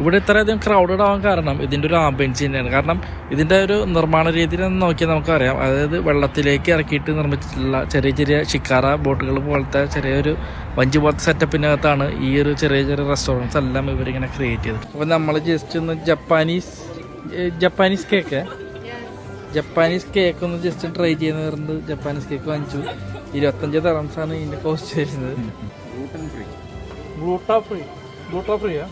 ഇവിടെ ഇത്രയധികം ക്രൗഡഡ് ആവാൻ കാരണം ഇതിന്റെ ഒരു ആംബിയൻസ് തന്നെയാണ്. കാരണം ഇതിന്റെ ഒരു നിർമ്മാണ രീതി എന്ന് നോക്കിയാൽ നമുക്കറിയാം. അതായത് വെള്ളത്തിലേക്ക് ഇറക്കിയിട്ട് നിർമ്മിച്ചിട്ടുള്ള ചെറിയ ചെറിയ ഷിക്കാറ ബോട്ടുകൾ പോലത്തെ ചെറിയൊരു വഞ്ചി പോലത്തെ സെറ്റപ്പിനകത്താണ് ഈ ഒരു ചെറിയ ചെറിയ റെസ്റ്റോറന്റ്സ് എല്ലാം ഇവരിങ്ങനെ ക്രിയേറ്റ് ചെയ്തത്. അപ്പോൾ നമ്മൾ ജസ്റ്റ് ഒന്ന് Japanese Japanese cake Japanese cake ഒന്ന് ജസ്റ്റ് ട്രൈ ചെയ്യുന്ന പറഞ്ഞത് ജപ്പാനീസ് കേക്ക് വാങ്ങിച്ചു. ഇരുപത്തഞ്ച് തറംസാണ് ഇതിന്റെ കോസ്റ്റ് വരുന്നത്. ഗ്ലൂട്ടാ ഫ്രീ ഗ്ലൂട്ടാ ഫ്രീയാ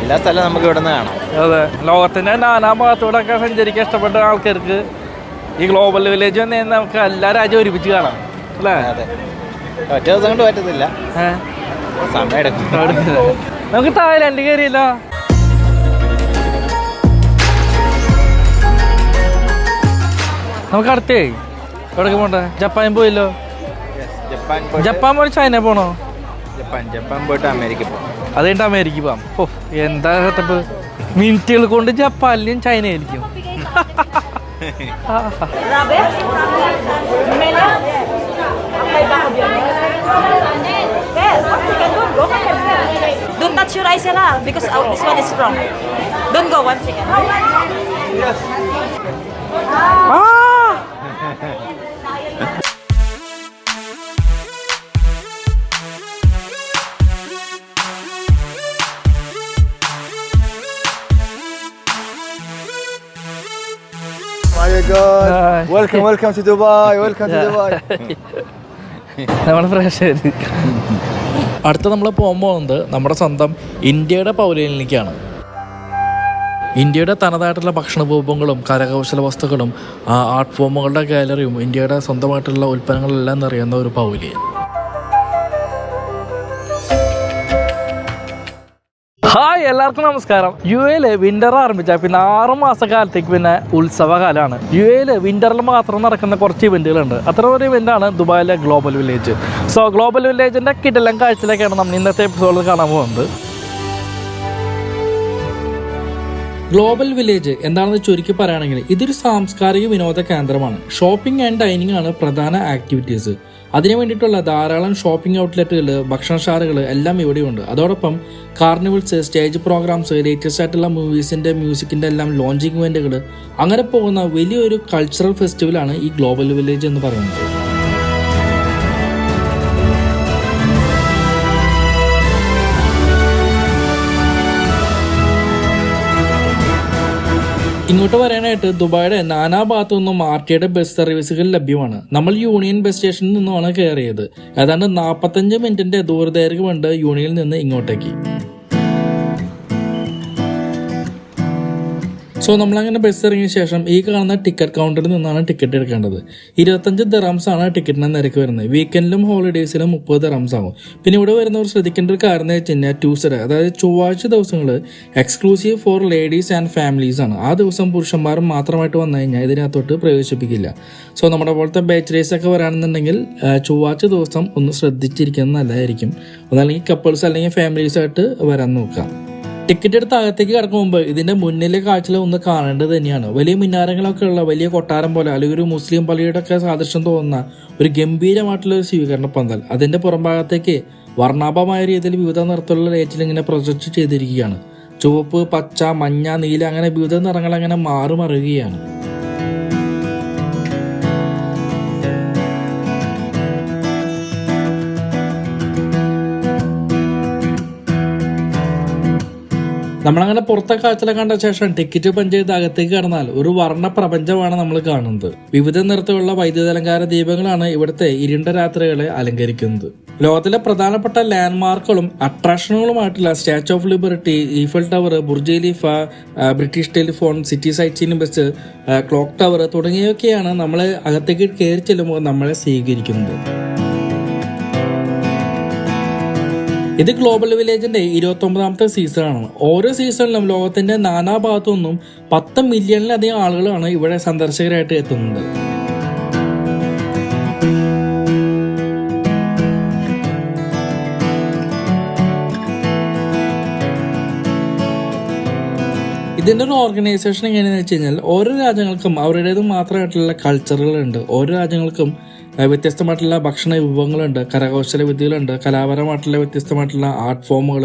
എല്ലാ സ്ഥലവും നമുക്ക് ഇവിടെ നിന്ന് കാണാം. അതെ. ലോകത്തിന്റെ നാനാ ഭാഗത്തൂടെ ഭാഗത്തൂടെയൊക്കെ സഞ്ചരിക്കാൻ ഇഷ്ടപ്പെട്ട ആൾക്കാർക്ക് ഈ ഗ്ലോബൽ വില്ലേജ് വന്നു നമുക്ക് എല്ലാ രാജ്യവും ഒരുമിച്ച് കാണാം. അല്ലേ? അതെ. ഒറ്റ ദിവസം കൊണ്ട് പറ്റത്തില്ല. സമയം നമുക്ക് തായ്ലാൻഡ് കയറിയില്ല നമുക്ക് അടുത്തേ. എവിടേക്ക് പോണ്ടേ? ജപ്പാൻ പോയില്ലോ. ജപ്പാൻ ജപ്പാൻ പോയി ചൈന പോണോ? ജപ്പാൻ ജപ്പാൻ പോയിട്ട് അമേരിക്ക പോകും അത് കഴിഞ്ഞിട്ട് അമേരിക്ക പോവാം ഓ എന്താ സെറ്റപ്പ് മിനിറ്റുകൾ കൊണ്ട് ജപ്പാനിലും ചൈനയിലേക്കും Rabe? Mela? Apply ba ako yun? Sir, second doon. Go ka sir. Don't touch your eyes sila because uh, this one is strong. Don't go one second. ആ Oh God. Welcome, welcome to Dubai. Welcome to. Dubai. നമ്മൾ fresh അടുത്ത നമ്മൾ പോകാൻ പോകുന്നത് നമ്മുടെ സ്വന്തം ഇന്ത്യയുടെ പൗരനിലേക്കാണ് ഇന്ത്യയുടെ തനതായിട്ടുള്ള ഭക്ഷണ വിഭവങ്ങളും കരകൗശല വസ്തുക്കളും ആർട്ട് ഫോമുകളുടെ ഗാലറിയും ഇന്ത്യയുടെ സ്വന്തമായിട്ടുള്ള ഉൽപ്പന്നങ്ങളെല്ലാം നിറയുന്ന ഒരു പൗലിയൻ ഹായ് എല്ലാവർക്കും നമസ്കാരം. യു എയിൽ വിന്റർ ആരംഭിച്ച പിന്നെ ആറ് മാസക്കാലത്തേക്ക് പിന്നെ ഉത്സവകാലമാണ്. യു എയിൽ വിന്ററിൽ മാത്രം നടക്കുന്ന കുറച്ച് ഇവന്റുകളുണ്ട് അത്ര ഒരു ഇവന്റാണ് ദുബായിലെ ഗ്ലോബൽ വില്ലേജ് സോ ഗ്ലോബൽ വില്ലേജിന്റെ കിടലം കാഴ്ചയിലേക്കാണ് നമ്മൾ ഇന്നത്തെ എപ്പിസോഡിൽ കാണാൻ പോകുന്നത്. ഗ്ലോബൽ വില്ലേജ് എന്താണെന്ന് ചുരുക്കി പറയുകയാണെങ്കിൽ ഇതൊരു സാംസ്കാരിക വിനോദ കേന്ദ്രമാണ്. ഷോപ്പിംഗ് ആൻഡ് ഡൈനിങ് ആണ് പ്രധാന ആക്ടിവിറ്റീസ് അതിനു വേണ്ടിയിട്ടുള്ള ധാരാളം ഷോപ്പിംഗ് ഔട്ട്ലെറ്റുകൾ ഭക്ഷണശാലകൾ എല്ലാം ഇവിടെയുണ്ട്. അതോടൊപ്പം കാർണിവൽസ് സ്റ്റേജ് പ്രോഗ്രാംസ് ലേറ്റസ്റ്റ് ആയിട്ടുള്ള മൂവീസിന്റെ മ്യൂസിക്കിന്റെ എല്ലാം ലോഞ്ചിങ് ഇവന്റുകൾ അങ്ങനെ പോകുന്ന വലിയൊരു കൾച്ചറൽ ഫെസ്റ്റിവലാണ് ഈ ഗ്ലോബൽ വില്ലേജ് എന്ന് പറയുന്നത്. ഇങ്ങോട്ട് വരാനായിട്ട് ദുബായുടെ നാനാ ഭാഗത്തു നിന്നും ആർ ടിയുടെ ബസ് സർവീസുകൾ ലഭ്യമാണ്. നമ്മൾ യൂണിയൻ ബസ് സ്റ്റേഷനിൽ നിന്നുമാണ് കയറിയത് ഏതാണ്ട് നാൽപ്പത്തഞ്ച് മിനിറ്റിന്റെ ദൂരദൈർഘ്യമുണ്ട് യൂണിയനിൽ നിന്ന് ഇങ്ങോട്ടേക്ക്. സോ നമ്മളങ്ങനെ ബസ് ഇറങ്ങിയ ശേഷം ഈ കാണുന്ന ടിക്കറ്റ് കൗണ്ടറിൽ നിന്നാണ് ടിക്കറ്റ് എടുക്കേണ്ടത്. ഇരുപത്തഞ്ച് ദറംസ് ആണ് ടിക്കറ്റിന് നിരക്ക് വരുന്നത്. വീക്കെൻഡിലും ഹോളിഡേയ്സിലും മുപ്പത് ദറംസ് ആകും പിന്നെ ഇവിടെ വരുന്നവർ ശ്രദ്ധിക്കേണ്ട ഒരു കാര്യം എന്ന് വെച്ച് കഴിഞ്ഞാൽ ട്യൂസ്ഡേ അതായത് ചൊവ്വാഴ്ച ദിവസങ്ങൾ exclusive for ladies and families ആണ്. ആ ദിവസം പുരുഷന്മാർ മാത്രമായിട്ട് വന്നു കഴിഞ്ഞാൽ ഇതിനകത്തോട്ട് പ്രവേശിപ്പിക്കില്ല. സോ നമ്മുടെ പോലത്തെ ബാച്ചിലേഴ്സ് ഒക്കെ വരാണെന്നുണ്ടെങ്കിൽ ചൊവ്വാഴ്ച ദിവസം ഒന്ന് ശ്രദ്ധിച്ചിരിക്കുന്നത് നല്ലതായിരിക്കും. ഒന്നല്ലെങ്കിൽ കപ്പിൾസ് അല്ലെങ്കിൽ ഫാമിലീസ് ആയിട്ട് വരാൻ നോക്കാം ടിക്കറ്റ് എടുത്ത് അകത്തേക്ക് കിടക്കും മുമ്പ് ഇതിന്റെ മുന്നിലെ കാഴ്ചകൾ ഒന്ന് കാണേണ്ടത് തന്നെയാണ്. വലിയ മിനാരങ്ങളൊക്കെ ഉള്ള വലിയ കൊട്ടാരം പോലെ അല്ലെങ്കിൽ ഒരു മുസ്ലിം പള്ളിയുടെ ഒക്കെ സാദൃശ്യം തോന്നുന്ന ഒരു ഗംഭീരമായിട്ടുള്ള ഒരു സ്വീകരണ പന്തൽ. അതിന്റെ പുറംഭാഗത്തേക്ക് വർണാഭമായ രീതിയിൽ വിവിധ നിറത്തിലുള്ള ലൈറ്റിൽ ഇങ്ങനെ പ്രൊജക്ട് ചെയ്തിരിക്കുകയാണ്. ചുവപ്പ് പച്ച മഞ്ഞ നീല അങ്ങനെ വിവിധ നിറങ്ങൾ അങ്ങനെ മാറി നമ്മളങ്ങനെ പുറത്തെ കാഴ്ചയിലെ കണ്ട ശേഷം ടിക്കറ്റ് പഞ്ച് ചെയ്ത് അകത്തേക്ക് കടന്നാൽ ഒരു വർണ പ്രപഞ്ചമാണ് നമ്മൾ കാണുന്നത്. വിവിധ നിറത്തിലുള്ള വൈദ്യുതലങ്കാര ദീപങ്ങളാണ് ഇവിടുത്തെ ഇരുണ്ട രാത്രികളെ അലങ്കരിക്കുന്നത്. ലോകത്തിലെ പ്രധാനപ്പെട്ട ലാൻഡ്മാർക്കുകളും അട്രാക്ഷനുകളുമായിട്ടുള്ള Statue of Liberty Eiffel Tower Burj Khalifa British telephone city sightseeing bus clock tower തുടങ്ങിയവയൊക്കെയാണ് നമ്മളെ അകത്തേക്ക് കയറി ചെല്ലുമ്പോൾ നമ്മളെ സ്വീകരിക്കുന്നത്. ഇത് ഗ്ലോബൽ വില്ലേജിന്റെ ഇരുപത്തി ഒമ്പതാമത്തെ സീസണാണ് ഓരോ സീസണിലും ലോകത്തിന്റെ നാനാ ഭാഗത്തു നിന്നും പത്ത് മില്യണിലധികം ആളുകളാണ് ഇവിടെ സന്ദർശകരായിട്ട് എത്തുന്നത്. ഇതിന്റെ ഒരു ഓർഗനൈസേഷൻ എങ്ങനെയാണെന്ന് വെച്ച് കഴിഞ്ഞാൽ ഓരോ രാജ്യങ്ങൾക്കും അവരുടേത് മാത്രമായിട്ടുള്ള കൾച്ചറുകളുണ്ട് ഓരോ രാജ്യങ്ങൾക്കും വ്യത്യസ്തമായിട്ടുള്ള ഭക്ഷണ വിഭവങ്ങളുണ്ട് കരകൗശല വിദ്യകളുണ്ട് കലാപരമായിട്ടുള്ള വ്യത്യസ്തമായിട്ടുള്ള ആർട്ട് ഫോമുകൾ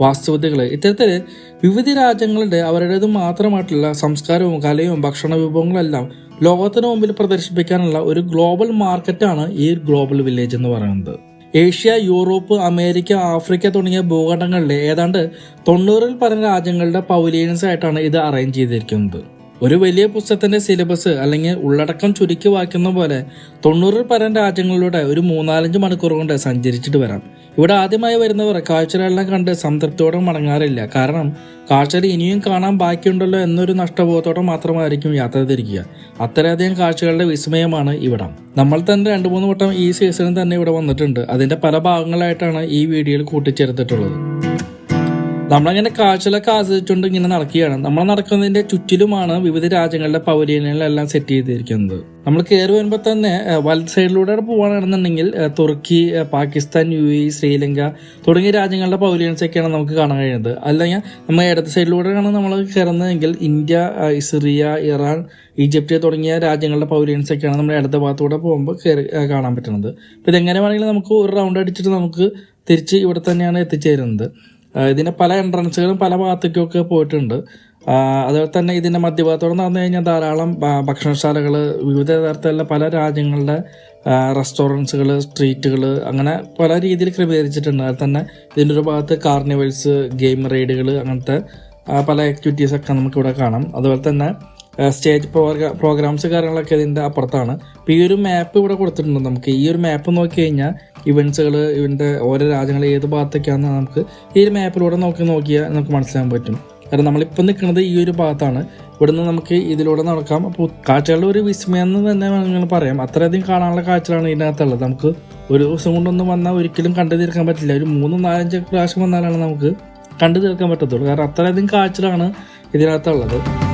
വാസ്തുവിദ്യകൾ ഇത്തരത്തിൽ വിവിധ രാജ്യങ്ങളുടെ അവരുടേത് മാത്രമായിട്ടുള്ള സംസ്കാരവും കലയും ഭക്ഷണ വിഭവങ്ങളെല്ലാം ലോകത്തിന് മുമ്പിൽ പ്രദർശിപ്പിക്കാനുള്ള ഒരു ഗ്ലോബൽ മാർക്കറ്റാണ് ഈ ഗ്ലോബൽ വില്ലേജ് എന്ന് പറയുന്നത്. ഏഷ്യ യൂറോപ്പ് അമേരിക്ക ആഫ്രിക്ക തുടങ്ങിയ ഭൂഖണ്ഡങ്ങളിലെ ഏതാണ്ട് തൊണ്ണൂറിൽ പരം രാജ്യങ്ങളുടെ പവലിയൻസ് ആയിട്ടാണ് ഇത് അറേഞ്ച് ചെയ്തിരിക്കുന്നത്. ഒരു വലിയ പുസ്തകത്തിന്റെ സിലബസ് അല്ലെങ്കിൽ ഉള്ളടക്കം ചുരുക്കി വായിക്കുന്ന പോലെ തൊണ്ണൂറിൽ പരം രാജ്യങ്ങളിലൂടെ ഒരു മൂന്നാലഞ്ച് മണിക്കൂർ കൊണ്ട് സഞ്ചരിച്ചിട്ട് വരാം. ഇവിടെ ആദ്യമായി വരുന്നവർ കാഴ്ചകളെല്ലാം കണ്ട് സംതൃപ്തിയോടെ മടങ്ങാറില്ല. കാരണം കാഴ്ചകൾ ഇനിയും കാണാൻ ബാക്കിയുണ്ടല്ലോ എന്നൊരു നഷ്ടബോധത്തോടെ മാത്രമായിരിക്കും യാത്ര തിരിക്കുക. അത്രയധികം കാഴ്ചകളുടെ വിസ്മയമാണ് ഇവിടം. നമ്മൾ തന്നെ രണ്ട് മൂന്ന് വട്ടം ഈ സീസണിൽ തന്നെ ഇവിടെ വന്നിട്ടുണ്ട്. അതിന്റെ പല ഭാഗങ്ങളായിട്ടാണ് ഈ വീഡിയോയിൽ കൂട്ടിച്ചേർത്തിട്ടുള്ളത്. നമ്മളങ്ങനെ കാഴ്ചകളൊക്കെ ആസ്വദിച്ചുകൊണ്ട് ഇങ്ങനെ നടക്കുകയാണ്. നമ്മൾ നടക്കുന്നതിന്റെ ചുറ്റിലുമാണ് വിവിധ രാജ്യങ്ങളുടെ പൗരീനങ്ങളെല്ലാം സെറ്റ് ചെയ്തിരിക്കുന്നത്. നമ്മൾ കയറി വരുമ്പോൾ തന്നെ വലത് സൈഡിലൂടെ പോവുകയാണെന്നുണ്ടെങ്കിൽ തുർക്കി പാകിസ്ഥാൻ യു എ ശ്രീലങ്ക തുടങ്ങിയ രാജ്യങ്ങളുടെ പൗലിയൻസ് ഒക്കെയാണ് നമുക്ക് കാണാൻ കഴിയുന്നത്. അല്ലെങ്കിൽ നമ്മൾ ഇടത് സൈഡിലൂടെയാണ് നമ്മൾ കയറുന്നതെങ്കിൽ ഇന്ത്യ ഇസ്രിയ ഇറാൻ ഈജിപ്റ്റ് തുടങ്ങിയ രാജ്യങ്ങളുടെ പൗലിയൻസ് ഒക്കെയാണ് നമ്മൾ ഇടത് ഭാഗത്തൂടെ പോകുമ്പോൾ കയറി കാണാൻ പറ്റുന്നത്. അപ്പോൾ ഇതെങ്ങനെ വേണമെങ്കിലും നമുക്ക് ഒരു റൗണ്ട് അടിച്ചിട്ട് നമുക്ക് തിരിച്ച് ഇവിടെ തന്നെയാണ് എത്തിച്ചേരുന്നത്. ആ, ഇതിന്റെ പല എൻട്രൻസുകളും പല ഭാഗത്തേക്കൊക്കെ പോയിട്ടുണ്ട്. അതുപോലെ തന്നെ ഇതിന്റെ മധ്യഭാഗത്തോടെ നടന്നു കഴിഞ്ഞാൽ ധാരാളം ഭക്ഷണശാലകൾ വിവിധ തരത്തിലുള്ള പല രാജ്യങ്ങളുടെ റെസ്റ്റോറൻസുകൾ സ്ട്രീറ്റുകൾ അങ്ങനെ പല രീതിയിൽ ക്രമീകരിച്ചിട്ടുണ്ട്. അതുപോലെ തന്നെ ഇതിന്റെ ഒരു ഭാഗത്ത് കാർണിവൽസ് ഗെയിം റൈഡുകൾ അങ്ങനത്തെ പല ആക്ടിവിറ്റീസ് ഒക്കെ നമുക്ക് ഇവിടെ കാണാം. അതുപോലെ തന്നെ സ്റ്റേജ് പ്രോഗ്രാംസ് കാര്യങ്ങളൊക്കെ ഇതിന്റെ അപ്പുറത്താണ്. അപ്പോൾ ഈ ഒരു മാപ്പ് ഇവിടെ കൊടുത്തിട്ടുണ്ട് നമുക്ക്. ഈ ഒരു മാപ്പ് നോക്കി കഴിഞ്ഞാൽ ഇവൻസുകൾ ഇവന്റെ ഓരോ രാജ്യങ്ങൾ ഏത് ഭാഗത്തേക്കാണെന്ന് നമുക്ക് ഈ ഒരു മാപ്പിലൂടെ നോക്കി നോക്കിയാൽ നമുക്ക് മനസ്സിലാക്കാൻ പറ്റും. കാരണം നമ്മളിപ്പോൾ നിൽക്കുന്നത് ഈ ഒരു ഭാഗത്താണ്. ഇവിടുന്ന് നമുക്ക് ഇതിലൂടെ നടക്കാം. അപ്പോൾ കാഴ്ചകളുടെ ഒരു വിസ്മയം എന്ന് തന്നെ വേണമെങ്കിൽ പറയാം. അത്രയധികം കാണാനുള്ള കാഴ്ചകളാണ് ഇതിനകത്തുള്ളത്. നമുക്ക് ഒരു ദിവസം കൊണ്ടൊന്നും വന്നാൽ ഒരിക്കലും കണ്ടു തീർക്കാൻ പറ്റില്ല. ഒരു മൂന്നും നാലഞ്ച് പ്രാവശ്യം വന്നാലാണ് നമുക്ക് കണ്ടു തീർക്കാൻ പറ്റത്തുള്ളൂ. കാരണം അത്രയധികം കാഴ്ചകളാണ് ഇതിനകത്തുള്ളത്.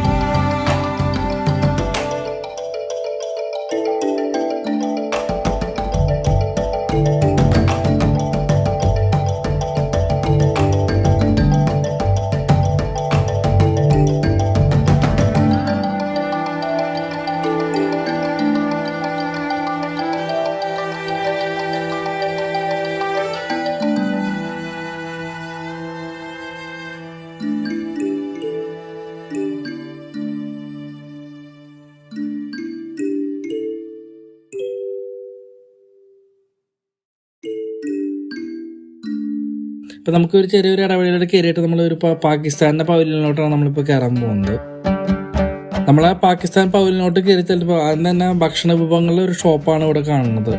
ഇപ്പൊ നമുക്ക് ഒരു ചെറിയൊരു ഇടവേളയുടെ കയറിയിട്ട് നമ്മൾ ഒരു പ- പാകിസ്ഥാന്റെ പൗലിനോട്ടാണ് നമ്മളിപ്പോൾ കയറാൻ പോകുന്നത്. നമ്മളെ പാകിസ്ഥാൻ പൗലിനോട്ട് കയറി ചെല്ലുമ്പോൾ ആദ്യം തന്നെ ഭക്ഷണ വിഭവങ്ങളുടെ ഒരു ഷോപ്പാണ് ഇവിടെ കാണുന്നത്.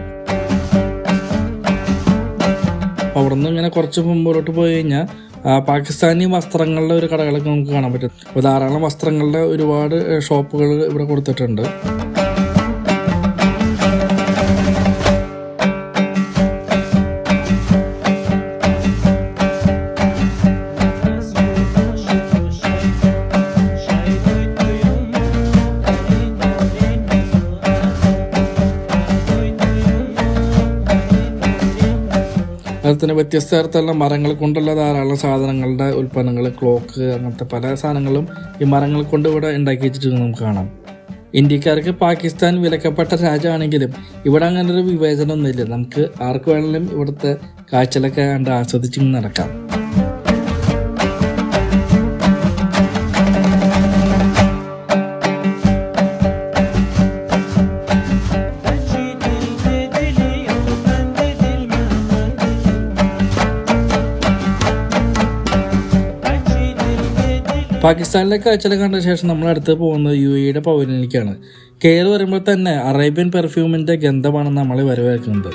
അവിടെ നിന്ന് ഇങ്ങനെ കുറച്ച് മുമ്പോട്ട് പോയി കഴിഞ്ഞാൽ പാകിസ്ഥാനി വസ്ത്രങ്ങളുടെ ഒരു കടകളൊക്കെ നമുക്ക് കാണാൻ പറ്റും. ധാരാളം വസ്ത്രങ്ങളുടെ ഒരുപാട് ഷോപ്പുകൾ ഇവിടെ കൊടുത്തിട്ടുണ്ട്. അതുപോലെ വ്യത്യസ്ത തരത്തിലുള്ള മരങ്ങൾ കൊണ്ടുള്ള ധാരാളം സാധനങ്ങളുടെ ഉൽപ്പന്നങ്ങൾ ക്ലോക്ക് അങ്ങനത്തെ പല സാധനങ്ങളും ഈ മരങ്ങൾ കൊണ്ട് ഇവിടെ ഉണ്ടാക്കി വെച്ചിട്ട് നമുക്ക് കാണാം. ഇന്ത്യക്കാർക്ക് പാകിസ്ഥാൻ വിലക്കപ്പെട്ട രാജ്യമാണെങ്കിലും ഇവിടെ അങ്ങനെ ഒരു വിവേചനമൊന്നുമില്ല നമുക്ക് ആർക്ക് വേണമെങ്കിലും ഇവിടുത്തെ കാഴ്ചകളൊക്കെ കണ്ട് ആസ്വദിച്ച് നടക്കാം. പാകിസ്ഥാനിലെ കാഴ്ചകൾ കണ്ട ശേഷം നമ്മൾ അടുത്ത് പോകുന്നത് യു എയുടെ പൗരനിലേക്കാണ്. കയറി വരുമ്പോൾ തന്നെ അറേബ്യൻ പെർഫ്യൂമിന്റെ ഗന്ധമാണ് നമ്മളെ വരവേൽക്കുന്നത്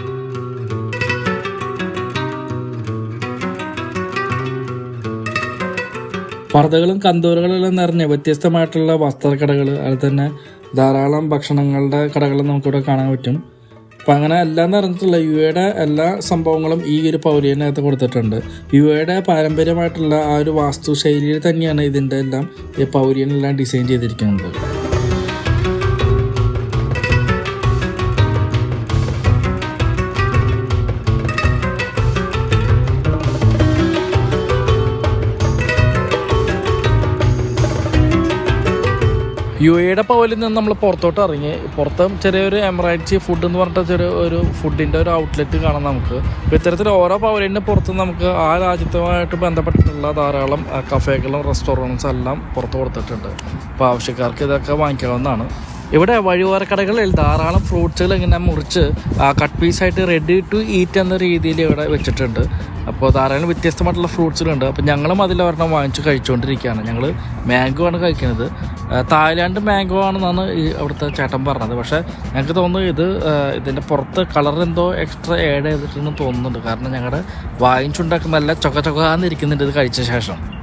പർദ്ദകളും കന്തൂറുകളെല്ലാം നിറഞ്ഞ വ്യത്യസ്തമായിട്ടുള്ള വസ്ത്രക്കടകൾ അതുപോലെ തന്നെ ധാരാളം ഭക്ഷണങ്ങളുടെ കടകൾ നമുക്കിവിടെ കാണാൻ പറ്റും. അപ്പം അങ്ങനെ എല്ലാം നിറഞ്ഞിട്ടുള്ള യു എയുടെ എല്ലാ സംഭവങ്ങളും ഈ ഒരു പൗരീനകത്ത് കൊടുത്തിട്ടുണ്ട്. യു എയുടെ പാരമ്പര്യമായിട്ടുള്ള ആ ഒരു വാസ്തുശൈലിയിൽ തന്നെയാണ് ഇതിന്റെ എല്ലാം ഈ പൗരീനെല്ലാം ഡിസൈൻ ചെയ്തിരിക്കുന്നത്. യു എയുടെ പവലിൽ നിന്ന് നമ്മൾ പുറത്തോട്ട് ഇറങ്ങി. പുറത്ത് ചെറിയൊരു എമറൈറ്റ്സ് ഫുഡ് എന്ന് പറഞ്ഞിട്ട് ചെറിയ ഒരു ഫുഡിന്റെ ഒരു ഔട്ട്ലെറ്റ് കാണാം നമുക്ക്. അപ്പോൾ ഇത്തരത്തിൽ ഓരോ പവലിന്റെ പുറത്ത് നമുക്ക് ആ രാജ്യത്തുമായിട്ട് ബന്ധപ്പെട്ടിട്ടുള്ള ധാരാളം കഫേകളും റെസ്റ്റോറന്റ്സ് എല്ലാം പുറത്ത് കൊടുത്തിട്ടുണ്ട്. അപ്പോൾ ആവശ്യക്കാർക്ക് ഇതൊക്കെ വാങ്ങിക്കാവുന്നതാണ്. ഇവിടെ വഴിയോരക്കടകളിൽ ധാരാളം ഫ്രൂട്ട്സുകൾ ഇങ്ങനെ മുറിച്ച് കട്ട് പീസായിട്ട് റെഡി ടു ഈറ്റ് എന്ന രീതിയിൽ ഇവിടെ വെച്ചിട്ടുണ്ട്. അപ്പോൾ ധാരാളം വ്യത്യസ്തമായിട്ടുള്ള ഫ്രൂട്ട്സുകളുണ്ട്. അപ്പോൾ ഞങ്ങളും അതിലൊരെണ്ണം വാങ്ങിച്ച് കഴിച്ചുകൊണ്ടിരിക്കുകയാണ്. ഞങ്ങൾ മാംഗോ ആണ് കഴിക്കുന്നത്. തായ്ലാൻഡ് മാംഗോ ആണെന്നാണ് ഈ അവിടുത്തെ ചേട്ടൻ പറഞ്ഞത്. പക്ഷേ ഞങ്ങൾക്ക് തോന്നുന്നു ഇത് ഇതിന്റെ പുറത്ത് കളർ എന്തോ എക്സ്ട്രാ ആഡ് ചെയ്തിട്ടുണ്ടെന്ന് തോന്നുന്നുണ്ട്. കാരണം ഞങ്ങളുടെ വാങ്ങിച്ചുണ്ടാക്കുന്ന നല്ല ചൊക്ക ചൊക്കാന്നിരിക്കുന്നുണ്ട് ഇത് കഴിച്ച ശേഷം.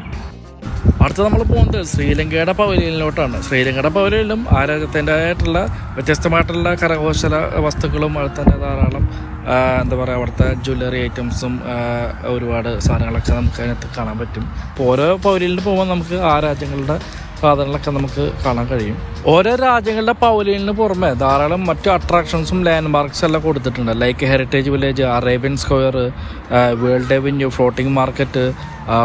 അടുത്ത നമ്മൾ പോകുന്നത് ശ്രീലങ്കയുടെ പവലിയനിലോട്ടാണ്. ശ്രീലങ്കയുടെ പവലിയനിലും ആ രാജ്യത്തിന്റെതായിട്ടുള്ള വ്യത്യസ്തമായിട്ടുള്ള കരകൗശല വസ്തുക്കളും അവിടെ തന്നെ ധാരാളം എന്താ പറയുക അവിടുത്തെ ജ്വല്ലറി ഐറ്റംസും ഒരുപാട് സാധനങ്ങളൊക്കെ നമുക്ക് അതിനകത്ത് കാണാൻ പറ്റും. ഇപ്പോൾ ഓരോ പവലിയനിൽ പോകുമ്പോൾ നമുക്ക് ആ രാജ്യങ്ങളുടെ സാധനങ്ങളൊക്കെ നമുക്ക് കാണാൻ കഴിയും. ഓരോ രാജ്യങ്ങളുടെ പവലിയനിന് പുറമെ ധാരാളം മറ്റു അട്രാക്ഷൻസും ലാൻഡ് മാർക്സ് എല്ലാം കൊടുത്തിട്ടുണ്ട്. Like heritage village Arabian square world avenue floating market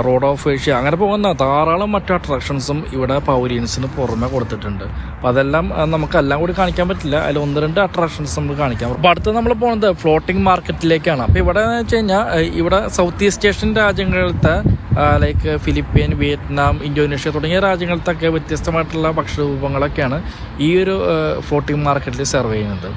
road of Asia അങ്ങനെ പോകുന്ന ധാരാളം മറ്റു അട്രാക്ഷൻസും ഇവിടെ പൗലിയൻസിന് പുറമെ കൊടുത്തിട്ടുണ്ട്. അപ്പം അതെല്ലാം നമുക്കെല്ലാം കൂടി കാണിക്കാൻ പറ്റില്ല. അതിൽ ഒന്ന് രണ്ട് അട്രാക്ഷൻസ് നമുക്ക് കാണിക്കാം. അപ്പോൾ അടുത്ത് നമ്മൾ പോകുന്നത് ഫ്ലോട്ടിംഗ് മാർക്കറ്റിലേക്കാണ് അപ്പോൾ ഇവിടെ എന്ന് വെച്ച് കഴിഞ്ഞാൽ ഇവിടെ സൗത്ത് ഈസ്റ്റ് ഏഷ്യൻ രാജ്യങ്ങളിലത്തെ ലൈക്ക് ഫിലിപ്പീൻ വിയറ്റ്നാം ഇന്തോനേഷ്യ തുടങ്ങിയ രാജ്യങ്ങളിലത്തൊക്കെ വ്യത്യസ്തമായിട്ടുള്ള ഭക്ഷണരൂപങ്ങളൊക്കെയാണ് ഈ ഒരു ഫ്ലോട്ടിംഗ് മാർക്കറ്റിൽ സെർവ് ചെയ്യുന്നത്.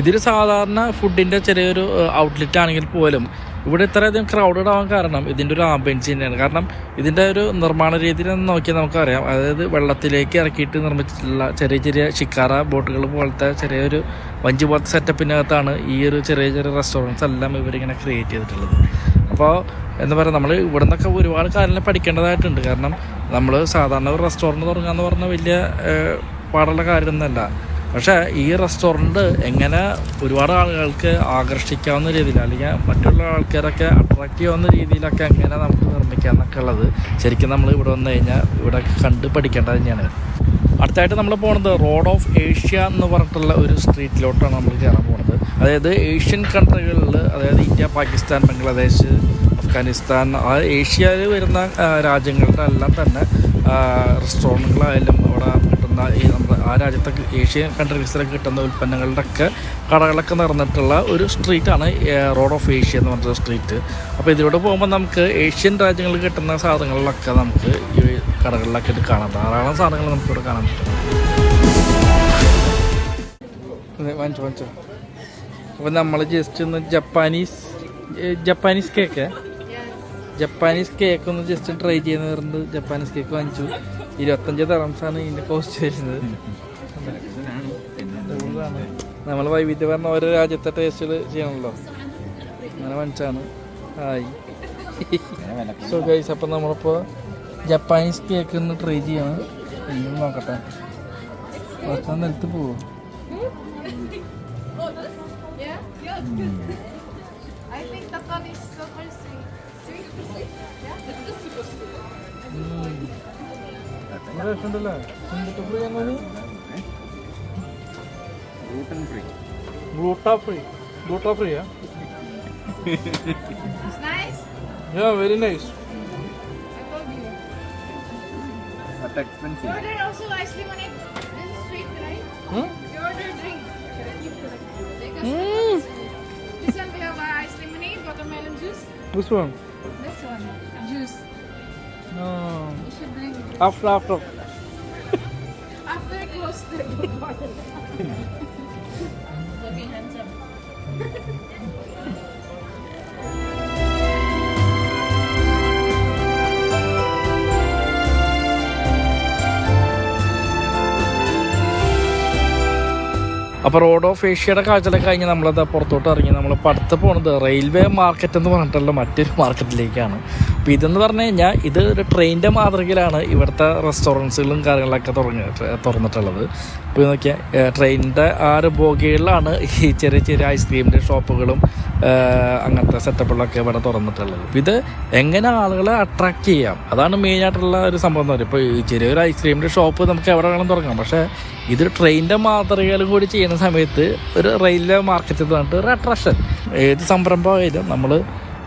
ഇതൊരു സാധാരണ ഫുഡിന്റെ ചെറിയൊരു ഔട്ട്ലെറ്റ് ആണെങ്കിൽ പോലും ഇവിടെ ഇത്രയധികം ക്രൗഡഡ് ആവാൻ കാരണം ഇതിന്റെ ഒരു ആംബിയൻസ് തന്നെയാണ്. കാരണം ഇതിന്റെ ഒരു നിർമ്മാണ രീതിയിൽ നോക്കിയാൽ നമുക്കറിയാം. അതായത് വെള്ളത്തിലേക്ക് ഇറക്കിയിട്ട് നിർമ്മിച്ചിട്ടുള്ള ചെറിയ ചെറിയ ഷിക്കാറ ബോട്ടുകൾ പോലത്തെ ചെറിയൊരു വഞ്ചി പോലത്തെ സെറ്റപ്പിനകത്താണ് ഈ ഒരു ചെറിയ ചെറിയ റെസ്റ്റോറന്റ്സ് എല്ലാം ഇവരിങ്ങനെ ക്രിയേറ്റ് ചെയ്തിട്ടുള്ളത്. അപ്പോൾ എന്ന് പറയുക നമ്മൾ ഇവിടെ നിന്നൊക്കെ ഒരുപാട് കാര്യങ്ങൾ പഠിക്കേണ്ടതായിട്ടുണ്ട്. കാരണം നമ്മൾ സാധാരണ ഒരു റെസ്റ്റോറന്റ് തുടങ്ങുക എന്ന് പറഞ്ഞാൽ വലിയ പാടുള്ള കാര്യമൊന്നുമല്ല. പക്ഷേ ഈ റെസ്റ്റോറന്റ് എങ്ങനെ ഒരുപാട് ആളുകൾക്ക് ആകർഷിക്കാവുന്ന രീതിയിൽ അല്ലെങ്കിൽ മറ്റുള്ള ആൾക്കാരൊക്കെ അട്രാക്റ്റ് ചെയ്യാവുന്ന രീതിയിലൊക്കെ എങ്ങനെ നമുക്ക് നിർമ്മിക്കാം എന്നൊക്കെ ഉള്ളത് ശരിക്കും നമ്മൾ ഇവിടെ വന്നു കഴിഞ്ഞാൽ ഇവിടെ കണ്ട് പഠിക്കേണ്ടത് തന്നെയാണ്. അടുത്തായിട്ട് നമ്മൾ പോണത് റോഡ് ഓഫ് ഏഷ്യ എന്ന് പറഞ്ഞിട്ടുള്ള ഒരു സ്ട്രീറ്റിലോട്ടാണ് നമ്മൾ കയറാൻ പോകുന്നത് അതായത് ഏഷ്യൻ കൺട്രികളിൽ അതായത് ഇന്ത്യ പാകിസ്ഥാൻ ബംഗ്ലാദേശ് അഫ്ഗാനിസ്ഥാൻ ആ ഏഷ്യയിൽ വരുന്ന രാജ്യങ്ങളുടെ എല്ലാം തന്നെ റെസ്റ്റോറന്റുകളായാലും അവിടെ കിട്ടുന്ന ഈ നമ്മുടെ ആ രാജ്യത്തെ ഏഷ്യൻ കൺട്രീസിലൊക്കെ കിട്ടുന്ന ഉൽപ്പന്നങ്ങളുടെ ഒക്കെ കടകളൊക്കെ നിറഞ്ഞിട്ടുള്ള ഒരു സ്ട്രീറ്റാണ് റോഡ് ഓഫ് ഏഷ്യ എന്ന് പറഞ്ഞ സ്ട്രീറ്റ് അപ്പോൾ ഇതിലൂടെ പോകുമ്പോൾ നമുക്ക് ഏഷ്യൻ രാജ്യങ്ങളിൽ കിട്ടുന്ന സാധനങ്ങളിലൊക്കെ നമുക്ക് ഈ കടകളിലൊക്കെ ഇത് കാണാം. ധാരാളം സാധനങ്ങൾ നമുക്കിവിടെ കാണാൻ പറ്റും. വാങ്ങിച്ചു വാങ്ങിച്ചു. അപ്പോൾ നമ്മൾ ജസ്റ്റ് ഒന്ന് Japanese Japanese cake Japanese cake ഒന്ന് ജസ്റ്റ് ട്രൈ ചെയ്യുന്ന പറഞ്ഞു ജപ്പാനീസ് കേക്ക് വാങ്ങിച്ചു. ഇരുപത്തഞ്ച് തറംസാണ് ഇതിന്റെ കോസ്റ്റ് വരുന്നത്. നമ്മൾ വൈവിധ്യപരമായ ഓരോ രാജ്യത്തെ ടേസ്റ്റിൽ ചെയ്യണമല്ലോ അങ്ങനെ വാങ്ങിച്ചാണ് ആയി. സോ ഗൈസ് അപ്പം നമ്മളിപ്പോൾ ജപ്പാനീസ് കേക്ക് ഒന്ന് ട്രൈ ചെയ്യണം. ഇനി നോക്കട്ടെ. ഭക്ഷണം നിലത്ത് പോവോ? I think the is so sweet. Yeah? എന്തൊക്കെ ഫ്രീ. ഗ്ലൂട്ടാ ഫ്രീ ഗ്ലൂട്ടാ ഫ്രീയാ nice. I told you. But expensive. You ordered also ice lemonade. This is sweet, right? You ordered drink. Because this one we have uh, ice lemonade, watermelon juice. This one, Juice. No. You should drink juice. After, after. after I close the door. Looking handsome. അപ്പോൾ road of ഏഷ്യയുടെ കാഴ്ചകളൊക്കെ കഴിഞ്ഞ് നമ്മളത് പുറത്തോട്ട് ഇറങ്ങി. നമ്മൾ അടുത്ത് പോണത് railway market എന്ന് പറഞ്ഞിട്ടുള്ള മറ്റൊരു മാർക്കറ്റിലേക്കാണ് അപ്പോൾ ഇതെന്ന് പറഞ്ഞു കഴിഞ്ഞാൽ ഇത് ഒരു ട്രെയിനിന്റെ മാതൃകയിലാണ് ഇവിടുത്തെ റെസ്റ്റോറന്റ്സുകളും കാര്യങ്ങളൊക്കെ തുടങ്ങി തുറന്നിട്ടുള്ളത്. ഇപ്പോൾ നോക്കിയാൽ ട്രെയിനിന്റെ ആ ഒരു ബോഗികളിലാണ് ഈ ചെറിയ ചെറിയ ഐസ്ക്രീമിന്റെ ഷോപ്പുകളും അങ്ങനത്തെ സെറ്റപ്പുകളൊക്കെ ഇവിടെ തുറന്നിട്ടുള്ളത്. അപ്പോൾ ഇത് എങ്ങനെ ആളുകളെ അട്രാക്റ്റ് ചെയ്യാം? അതാണ് മെയിനായിട്ടുള്ള ഒരു സംഭവം എന്ന് പറയുന്നത്. ഇപ്പോൾ ഈ ചെറിയൊരു ഐസ്ക്രീമിന്റെ ഷോപ്പ് നമുക്ക് എവിടെ വേണം തുടങ്ങാം. പക്ഷേ ഇത് ട്രെയിനിന്റെ മാതൃകയിലും കൂടി ചെയ്യുന്ന സമയത്ത് ഒരു റെയിൽവേ മാർക്കറ്റ് എന്ന് പറഞ്ഞിട്ട് ഒരു അട്രാക്ഷൻ ഏത് സംരംഭമായാലും നമ്മൾ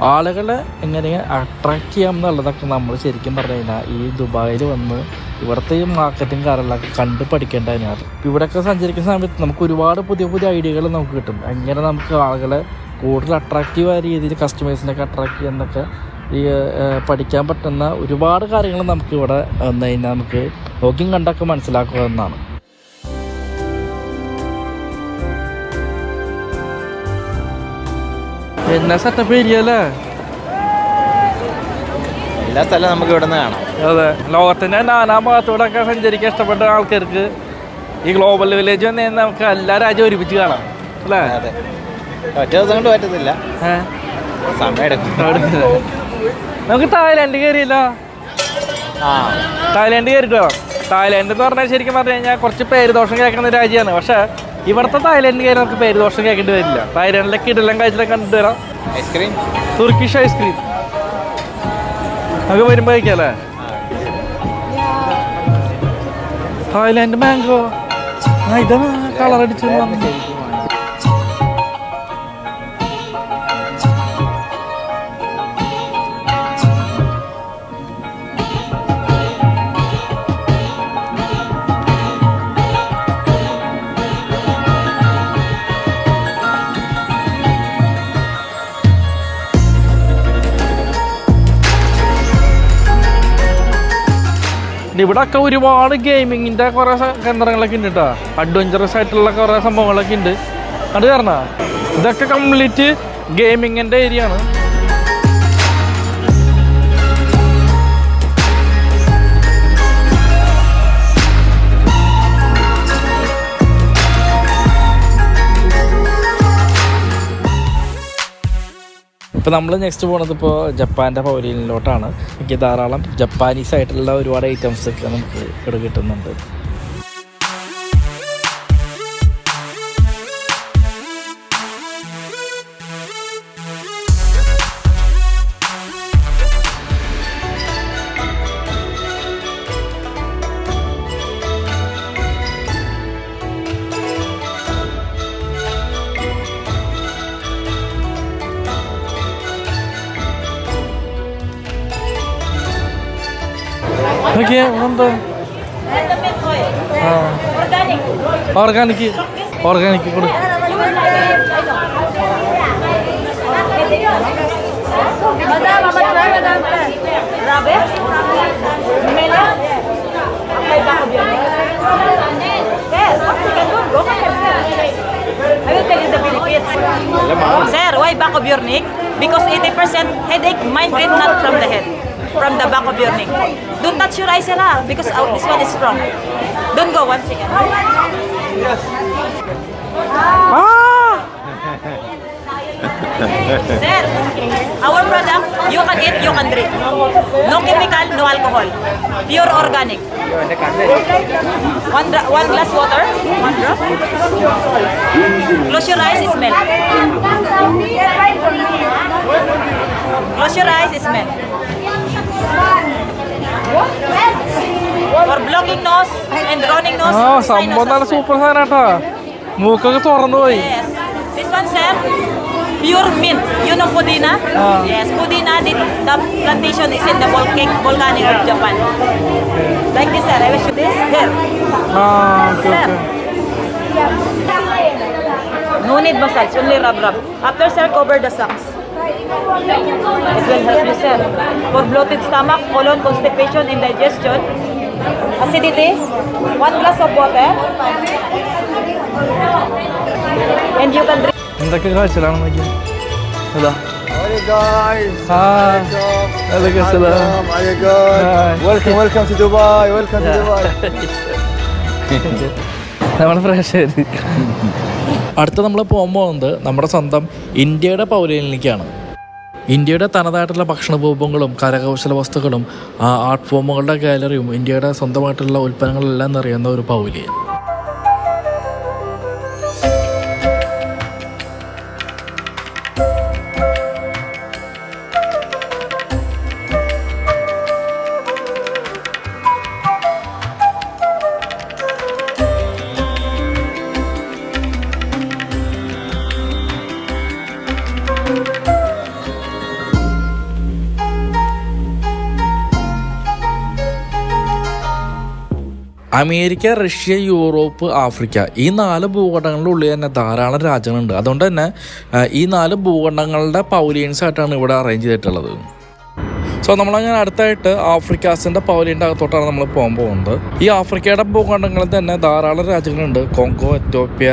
ആളുകളെ എങ്ങനെ അട്രാക്ട് ചെയ്യാം എന്നുള്ളതൊക്കെ നമ്മൾ ശരിക്കും പറഞ്ഞു കഴിഞ്ഞാൽ ഈ ദുബായിൽ വന്ന് ഇവിടുത്തെ ഈ മാർക്കറ്റും കാര്യങ്ങളൊക്കെ കണ്ട് പഠിക്കേണ്ട ഇപ്പോൾ ഇപ്പം ഇവിടെയൊക്കെ സഞ്ചരിക്കുന്ന സമയത്ത് നമുക്ക് ഒരുപാട് പുതിയ പുതിയ ഐഡിയകൾ നമുക്ക് കിട്ടും. എങ്ങനെ നമുക്ക് ആളുകളെ കൂടുതൽ അട്രാക്റ്റീവായ രീതിയിൽ കസ്റ്റമേഴ്സിനൊക്കെ അട്രാക്ട് ചെയ്യുന്നൊക്കെ ഈ പഠിക്കാൻ പറ്റുന്ന ഒരുപാട് കാര്യങ്ങൾ നമുക്ക് ഇവിടെ കഴിഞ്ഞാൽ നമുക്ക് നോക്കിയും കണ്ടൊക്കെ മനസ്സിലാക്കുക എന്നാണ് എന്നാ സെറ്റപ്പ് ഏരിയ അല്ലേ എല്ലാ സ്ഥലവും നമുക്ക് ഇവിടെ നിന്ന് കാണാം. അതെ ലോകത്തിന്റെ നാനാ ഭാഗത്തൂടെ ഒക്കെ സഞ്ചരിക്കാൻ ഇഷ്ടപ്പെട്ട ആൾക്കാർക്ക് ഈ ഗ്ലോബൽ വില്ലേജ് വന്നു കഴിഞ്ഞാൽ നമുക്ക് എല്ലാ രാജ്യവും ഒരുമിച്ച് കാണാം അല്ലേ? അതെ. ഒറ്റ ദിവസം കൊണ്ട് പറ്റത്തില്ല. സമയം എടുക്കും. നമുക്ക് തായ്ലാൻഡ് കയറിയില്ല ആ. തായ്ലാൻഡ് കയറിട്ടോ തായ്ലാൻഡ് എന്ന് പറഞ്ഞാൽ ശരിക്കും പറഞ്ഞു കഴിഞ്ഞാൽ കുറച്ച് പേര് ദോഷം കേൾക്കുന്ന രാജ്യമാണ്. പക്ഷേ ഇവിടുത്തെ തായ്ലൻഡ് നമുക്ക് പേര് ദോഷം കേൾക്കേണ്ടി വരില്ല. തായ്ലൻഡിലെ കിടലം കാഴ്ചയിലൊക്കെ കണ്ടിട്ട് വരാം. ഐസ്ക്രീം തുർക്കിഷ് ഐസ്ക്രീം നമുക്ക് വരുമ്പോൾ കഴിക്കാല്ലേ തായ്ലാൻഡ് മാംഗോ ആ ഇതാണ് കളർ അടിച്ചു ഇവിടെ ഒക്കെ ഒരുപാട് ഗെയിമിങ്ങിന്റെ കുറെ കേന്ദ്രങ്ങളൊക്കെ ഉണ്ട് കേട്ടോ അഡ്വഞ്ചറസ് ആയിട്ടുള്ള കുറേ സംഭവങ്ങളൊക്കെ ഉണ്ട്. അത് കാരണം ഇതൊക്കെ കംപ്ലീറ്റ് ഗെയിമിങ്ങിന്റെ ഏരിയ ആണ്. ഇപ്പോൾ നമ്മൾ നെക്സ്റ്റ് പോകുന്നത് ഇപ്പോൾ ജപ്പാന്റെ പൗലിയിലോട്ടാണ് എനിക്ക് ധാരാളം ജപ്പാനീസ് ആയിട്ടുള്ള ഒരുപാട് ഐറ്റംസ് ഒക്കെ നമുക്ക് ഇവിടെ കിട്ടുന്നുണ്ട്. Will tell you the benefits. Sir, why back of your neck? Because 80% headache, migraine not from the head. From the back of your neck. Don't touch your eyes, sir, ah, because uh, this one is strong. Don't go, one second. Sir, our product, you can eat, you can drink. No chemical, no alcohol. Pure organic. One, one glass water, one drop. Close your eyes, smell. Close your eyes, smell. ആ sinus സംഭവം നല്ല as well. Super സാധനം കേട്ടാ മൂക്കൊക്കെ തുറന്നു പോയി Yes. This one, sir, pure mint. You know Pudina? Ah. Yes, Pudina, the, the plantation is in the volcanic, volcanic of Japan. Like this, sir. I will show this. Here. ആ okay Sir. Okay No need massage, only rub rub. After, sir, cover the socks. Will help you, sir. For bloated stomach, colon, constipation, and digestion, acidities, one glass of water. And you can drink. എന്തൊക്കെ കാഴ്ചകളാണ് നോക്കി അതാ Hi guys. ആ അതൊക്കെ സ്ഥലം Welcome. Alaikum. Hi. Welcome, welcome to Dubai. Welcome to Dubai. നമ്മുടെ പ്രേക്ഷകർ അടുത്ത നമ്മൾ പോകുമ്പോൾ നമ്മുടെ സ്വന്തം ഇന്ത്യയുടെ പൗരനിലേക്കാണ് ഇന്ത്യയുടെ തനതായിട്ടുള്ള ഭക്ഷണ വിഭവങ്ങളും കരകൗശല വസ്തുക്കളും ആർട്ട് ഫോമുകളുടെ ഗാലറിയും ഇന്ത്യയുടെ സ്വന്തമായിട്ടുള്ള ഉൽപ്പന്നങ്ങളെല്ലാം നിറയുന്ന ഒരു pavilion America Russia Europe Africa ഈ നാല് ഭൂഖണ്ഡങ്ങളുടെ ഉള്ളിൽ തന്നെ ധാരാളം രാജ്യങ്ങളുണ്ട്. അതുകൊണ്ട് തന്നെ ഈ നാല് ഭൂഖണ്ഡങ്ങളുടെ പൗലിയൻസ് ആയിട്ടാണ് ഇവിടെ അറേഞ്ച് ചെയ്തിട്ടുള്ളത്. സോ നമ്മളങ്ങനെ അടുത്തായിട്ട് ആഫ്രിക്കാസിന്റെ പൗലിയന്റെ അകത്തോട്ടാണ് നമ്മൾ പോകാൻ പോകുന്നത്. ഈ ആഫ്രിക്കയുടെ ഭൂഖണ്ഡങ്ങളിൽ തന്നെ ധാരാളം രാജ്യങ്ങളുണ്ട്. കോങ്കോ എത്യോപ്യ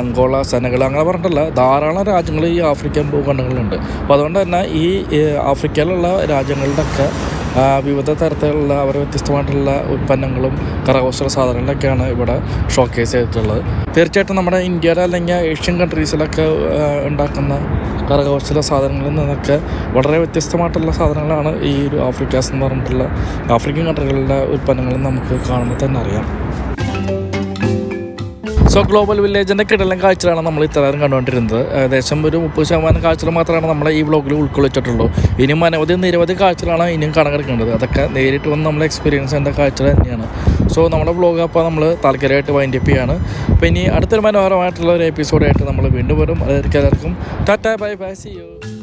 അങ്കോള സെനകൾ അങ്ങനെ പറഞ്ഞിട്ടല്ല ധാരാളം രാജ്യങ്ങൾ ഈ ആഫ്രിക്കൻ ഭൂഖണ്ഡങ്ങളിലുണ്ട്. അപ്പോൾ അതുകൊണ്ട് തന്നെ ഈ ആഫ്രിക്കയിലുള്ള രാജ്യങ്ങളുടെയൊക്കെ വിവിധ തരത്തിലുള്ള അവരുടെ വ്യത്യസ്തമായിട്ടുള്ള ഉൽപ്പന്നങ്ങളും കരകൗശല സാധനങ്ങളൊക്കെയാണ് ഇവിടെ ഷോക്കേസ് ചെയ്തിട്ടുള്ളത്. തീർച്ചയായിട്ടും നമ്മുടെ ഇന്ത്യയിലെ അല്ലെങ്കിൽ ഏഷ്യൻ കൺട്രീസിലൊക്കെ ഉണ്ടാക്കുന്ന കരകൗശല സാധനങ്ങളിൽ നിന്നൊക്കെ വളരെ വ്യത്യസ്തമായിട്ടുള്ള സാധനങ്ങളാണ് ഈ ഒരു ആഫ്രിക്കാസ് എന്ന് പറഞ്ഞിട്ടുള്ള ആഫ്രിക്കൻ കൺട്രികളുടെ ഉൽപ്പന്നങ്ങൾ നമുക്ക് കാണുമ്പോൾ തന്നെ അറിയാം. സോ ഗ്ലോബൽ വില്ലേജിന്റെ കിടലൻ കാഴ്ചകളാണ് നമ്മൾ ഇത്രയും കണ്ടുകൊണ്ടിരുന്നത്. ഏകദേശം ഒരു മുപ്പത് ശതമാനം കാഴ്ചകൾ മാത്രമാണ് നമ്മളെ ഈ വ്ളോഗിൽ ഉൾക്കൊള്ളിച്ചിട്ടുള്ളൂ. ഇനിയും അനവധി നിരവധി കാഴ്ചകളാണ് ഇനിയും കണക്കെടുക്കേണ്ടത്. അതൊക്കെ നേരിട്ട് വന്ന് നമ്മൾ എക്സ്പീരിയൻസ് ചെയ്യേണ്ട കാഴ്ചകൾ തന്നെയാണ്. സോ നമ്മുടെ വ്ളോഗ് അപ്പോൾ നമ്മൾ താൽക്കാലികമായിട്ട് വൈൻഡ് അപ്പ് ചെയ്യാണ്. അപ്പോൾ ഇനി അടുത്തൊരു മനോഹരമായിട്ടുള്ള ഒരു എപ്പിസോഡായിട്ട് നമ്മൾ വീണ്ടും വരും. അതായിരിക്കും എല്ലാവർക്കും tata bye bye see you